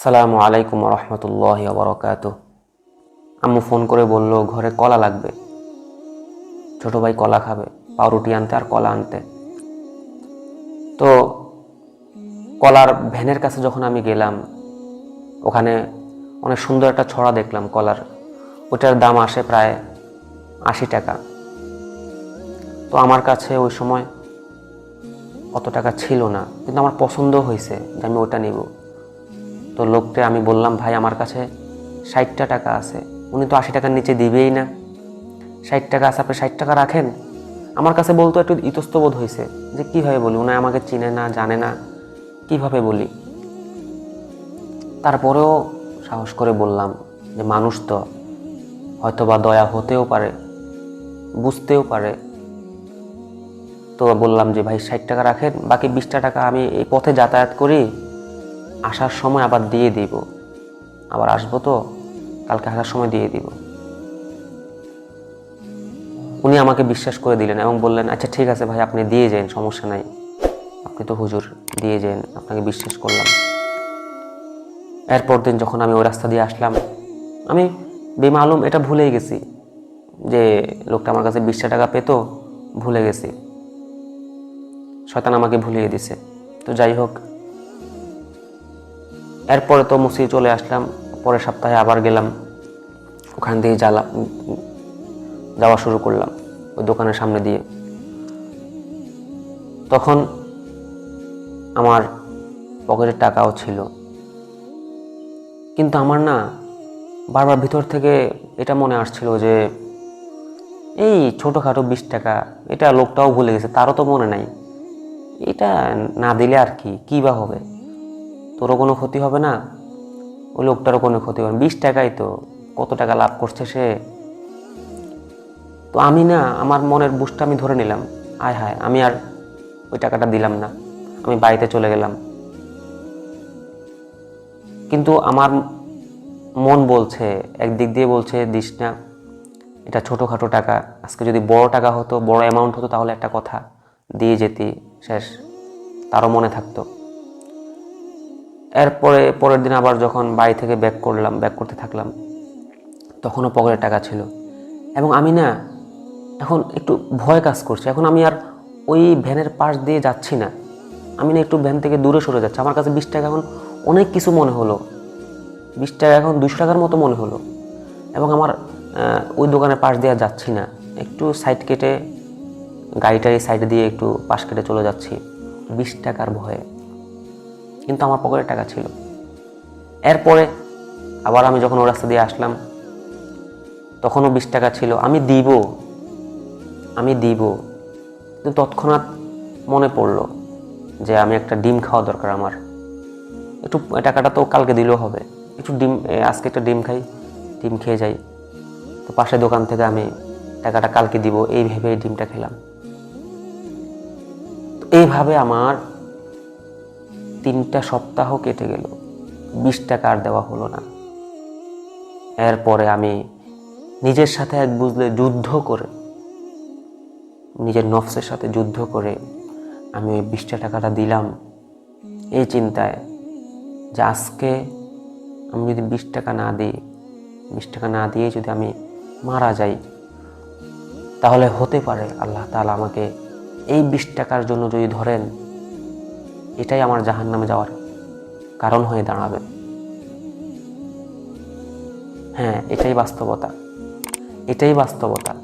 আসসালামু আলাইকুম রহমতুল্লাহ বরকাত আম্মু ফোন করে বলল, ঘরে কলা লাগবে। ছোট ভাই কলা খাবে, পাউরুটি আনতে আর কলা আনতে। তো কলার ভ্যানের কাছে যখন আমি গেলাম, ওখানে অনেক সুন্দর একটা ছড়া দেখলাম কলার। ওটার দাম আসে প্রায় আশি টাকা। তো আমার কাছে ওই সময় অত টাকা ছিল না, কিন্তু আমার পছন্দ হয়েছে যে আমি ওটা নিব। তো লোককে আমি বললাম, ভাই, আমার কাছে ষাটটা টাকা আছে। উনি তো আশি টাকার নিচে দিবেই না। ষাট টাকা আছে, আপনি ষাট টাকা রাখেন। আমার কাছে বলতো একটু ইতস্তবোধ হয়েছে যে কীভাবে বলি? উনি আমাকে চিনে না, জানে না, কীভাবে বলি? তারপরেও সাহস করে বললাম যে, মানুষ তো হয়তো বা দয়া হতেও পারে, বুঝতেও পারে। তো বললাম যে, ভাই, ষাট টাকা রাখেন, বাকি বিশটা টাকা আমি এই পথে যাতায়াত করি আসার সময় আবার দিয়ে দিব। আবার আসব তো? কালকে আসার সময় দিয়ে দিব। উনি আমাকে বিশ্বাস করে দিলেন এবং বললেন আচ্ছা ঠিক আছে ভাই, আপনি দিয়ে যান, সমস্যা নাই। আপনি তো হুজুর, দিয়ে যান, আপনাকে বিশ্বাস করলাম। এরপর দিন যখন আমি ওই রাস্তা দিয়ে আসলাম, আমি বেমালুম, এটা ভুলেই গেছি যে লোকটা আমার কাছে বিশটা টাকা পেতো, ভুলে গেছি। শয়তান আমাকে ভুলিয়ে দিছে। তো যাই হোক এরপরে তো মুসি চলে আসলাম, পরের সপ্তাহে আবার গেলাম, ওখান দিয়ে জ্বালা যাওয়া শুরু করলাম, ওই দোকানের সামনে দিয়ে। তখন আমার পকেটের টাকাও ছিল। কিন্তু আমার না বারবার ভিতর থেকে এটা মনে আসছিল যে, এই ছোটোখাটো বিশ টাকা, এটা লোকটাও ভুলে গেছে, তারও তো মনে নাই। এটা না দিলে আর কি, কী বা হবে? তোরও কোনো ক্ষতি হবে না? ওই লোকটারও কোনো ক্ষতি হবে না। বিশ টাকাই তো। কত টাকা লাভ করছে সে? তো আমি না, আমার মনের বুঝটা আমি ধরে নিলাম। আয় হায়, আমি আর ওই টাকাটা দিলাম না। আমি বাড়িতে চলে গেলাম। কিন্তু আমার মন বলছে একদিক দিয়ে বলছে, দিস না, এটা ছোটোখাটো টাকা। আজকে যদি বড় টাকা হতো, বড় অ্যামাউন্ট হতো, তাহলে একটা কথা, দিয়ে যেতি, শেষ। তারও মনে থাকতো। এরপরে পরের দিন আবার যখন বাড়ি থেকে ব্যাক করলাম ব্যাক করতে থাকলাম, তখনও পকেটে টাকা ছিল। এবং আমি না, এখন একটু ভয় কাজ করছে। এখন আমি আর ওই ভ্যানের পাশ দিয়ে যাচ্ছি না। আমি না একটু ভ্যান থেকে দূরে সরে যাচ্ছি। আমার কাছে বিশ টাকা এখন অনেক কিছু মনে হলো। বিশ টাকা এখন দুশো টাকার মতো মনে হলো। এবং আমার ওই দোকানের পাশ দিয়ে যাচ্ছি না। একটু সাইড কেটে, গাড়িটার সাইডে দিয়ে একটু পাশ কেটে চলে যাচ্ছি। বিশ টাকার ভয়ে। কিন্তু আমার পকেটে টাকা ছিল। এরপরে আবার আমি যখন ও রাস্তা দিয়ে আসলাম, তখনও বিশ টাকা ছিল। আমি দিব আমি দিব। কিন্তু তৎক্ষণাৎ মনে পড়ল যে আমি একটা ডিম খাওয়া দরকার আমার। একটু টাকাটা তো কালকে দিলেও হবে। একটু ডিম আজকে একটা ডিম খাই, ডিম খেয়ে যাই। তো পাশের দোকান থেকে আমি টাকাটা কালকে দিব, এই ভেবে ডিমটা খেলাম। এইভাবে আমার তিনটা সপ্তাহ কেটে গেল। বিশ টাকা আর দেওয়া হলো না। এরপরে আমি নিজের সাথে এক বুঝলে যুদ্ধ করে, নিজের নফসের সাথে যুদ্ধ করে আমি ওই বিশটা টাকাটা দিলাম। এই চিন্তায় যে আজকে আমি যদি বিশ টাকা না দিই, বিশ টাকা না দিয়ে যদি আমি মারা যাই, তাহলে হতে পারে আল্লাহ তাআলা আমাকে এই বিশ টাকার জন্য যদি ধরেন এটাই আমার জাহান নামে যাওয়ার কারণ হয়ে দাঁড়াবে। হ্যাঁ এটাই বাস্তবতা। এটাই বাস্তবতা।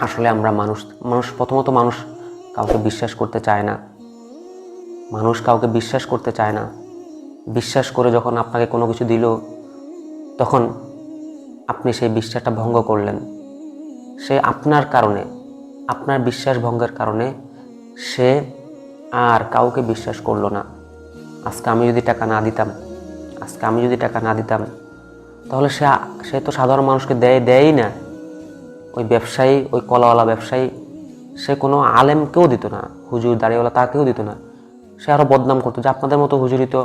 আসলে আমরা মানুষ মানুষ প্রথমত মানুষ কাউকে বিশ্বাস করতে চায় না। মানুষ কাউকে বিশ্বাস করতে চায় না। বিশ্বাস করে যখন আপনাকে কোনো কিছু দিল, তখন আপনি সেই বিশ্বাসটা ভঙ্গ করলেন। সে আপনার কারণে, আপনার বিশ্বাস ভঙ্গের কারণে সে আর কাউকে বিশ্বাস করল না। আজকে আমি যদি টাকা না দিতাম, আজকে আমি যদি টাকা না দিতাম, তাহলে সে সে তো সাধারণ মানুষকে দেয় দেয়ই না। ওই ব্যবসায়ী, ওই কলাওয়ালা ব্যবসায়ী, সে কোনো আলেমকেও দিত না, হুজুর দাঁড়িয়েওয়ালা তাকেও দিত না। সে আরও বদনাম করতো যে আপনাদের মতো হুজুরি তো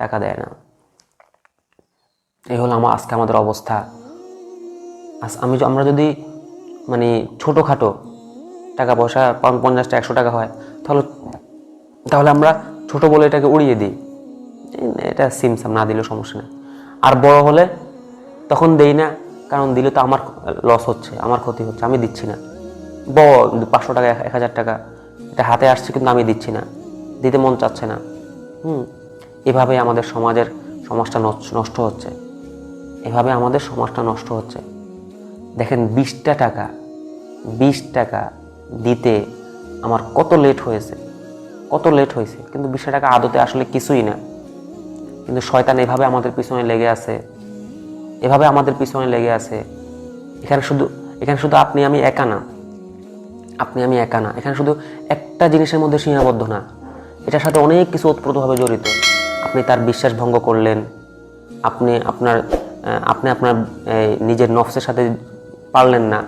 টাকা দেয় না। এই হলো আমার আজকে আমাদের অবস্থা। আজ আমি আমরা যদি মানে ছোটোখাটো টাকা পয়সা পঞ্চাশটা, একশো টাকা হয়, তাহলে তাহলে আমরা ছোট বলে এটাকে উড়িয়ে দিই। এটা সিমসাম না দিলেও সমস্যা নেই। আর বড় হলে তখন দেই না, কারণ দিলে তো আমার লস হচ্ছে, আমার ক্ষতি হচ্ছে, আমি দিচ্ছি না। বড়, পাঁচশো টাকা, এক হাজার টাকা, এটা হাতে আসছে কিন্তু আমি দিচ্ছি না, দিতে মন চাচ্ছে না। হুম, এভাবে আমাদের সমাজের সমাজটা নষ্ট হচ্ছে। এভাবে আমাদের সমাজটা নষ্ট হচ্ছে। দেখেন, বিশটা টাকা, বিশ টাকা দিতে আমার কত লেট হয়েছে। কত লেট হয়েছে, কিন্তু বিশটা টাকা আদতে আসলে কিছুই না। কিন্তু শয়তান এভাবে আমাদের পিছনে লেগে আছে, এভাবে আমাদের পিছনে লেগে আছে। এখানে শুধু এখানে শুধু আপনি, আমি একা না। আপনি, আমি একা না। এখানে শুধু একটা জিনিসের মধ্যে সীমাবদ্ধ না। এটার সাথে অনেক কিছু ওতপ্রোতভাবে জড়িত। আপনি তার বিশ্বাস ভঙ্গ করলেন। আপনি আপনার আপনি আপনার নিজের নফসের সাথে পারলেন না।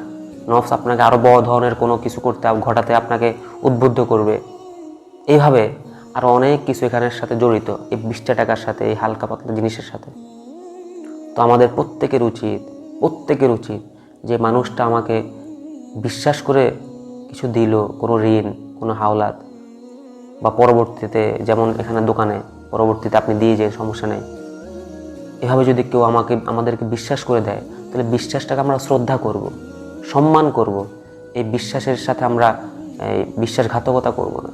নফস আপনাকে আরও বড় ধরনের কোনো কিছু করতে, ঘটাতে আপনাকে উদ্বুদ্ধ করবে। এইভাবে আরও অনেক কিছু এখানের সাথে জড়িত, এই বিশটা টাকার সাথে, এই হালকা পাতলা জিনিসের সাথে। তো আমাদের প্রত্যেকের উচিত প্রত্যেকের উচিত যে মানুষটা আমাকে বিশ্বাস করে কিছু দিল, কোনো ঋণ, কোনো হাওলাত, বা পরবর্তীতে যেমন এখানে দোকানে, পরবর্তীতে আপনি দিয়ে যে সমস্যা নেই। এভাবে যদি কেউ আমাকে, আমাদেরকে বিশ্বাস করে দেয়, তাহলে বিশ্বাসটাকে আমরা শ্রদ্ধা করব, সম্মান করব। এই বিশ্বাসের সাথে আমরা, এই বিশ্বাসঘাতকতা করব না।